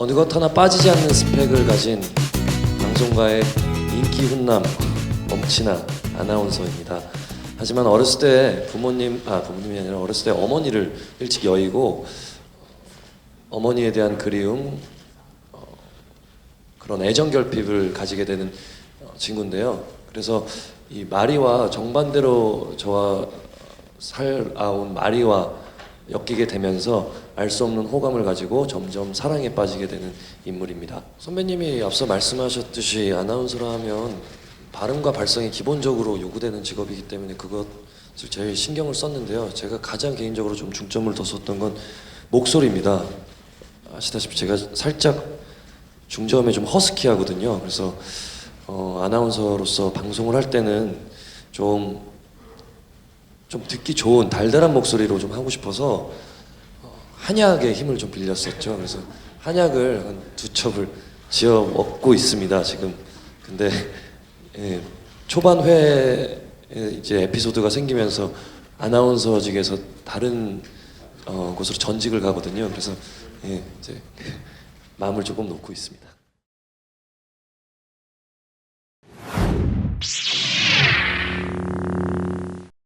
어느 것 하나 빠지지 않는 스펙을 가진 방송가의 인기 훈남 엄친아 아나운서입니다. 하지만 어렸을 때 부모님 아 부모님이 아니라 어렸을 때 어머니를 일찍 여의고 어머니에 대한 그리움 어, 그런 애정 결핍을 가지게 되는 어, 친구인데요. 그래서 이 마리와 정반대로 저와 살아온 마리와 엮이게 되면서 알 수 없는 호감을 가지고 점점 사랑에 빠지게 되는 인물입니다. 선배님이 앞서 말씀하셨듯이 아나운서라 하면 발음과 발성이 기본적으로 요구되는 직업이기 때문에 그것을 제일 신경을 썼는데요. 제가 가장 개인적으로 좀 중점을 뒀었던 건 목소리입니다. 아시다시피 제가 살짝 중저음에 좀 허스키하거든요. 그래서 어, 아나운서로서 방송을 할 때는 좀, 좀 듣기 좋은 달달한 목소리로 좀 하고 싶어서 어, 한약의 힘을 좀 빌렸었죠. 그래서 한약을 한 두 첩을 지어 먹고 있습니다. 지금. 근데 예, 초반 회에 이제 에피소드가 생기면서 아나운서직에서 다른 어, 곳으로 전직을 가거든요. 그래서 예, 이제 마음을 조금 놓고 있습니다.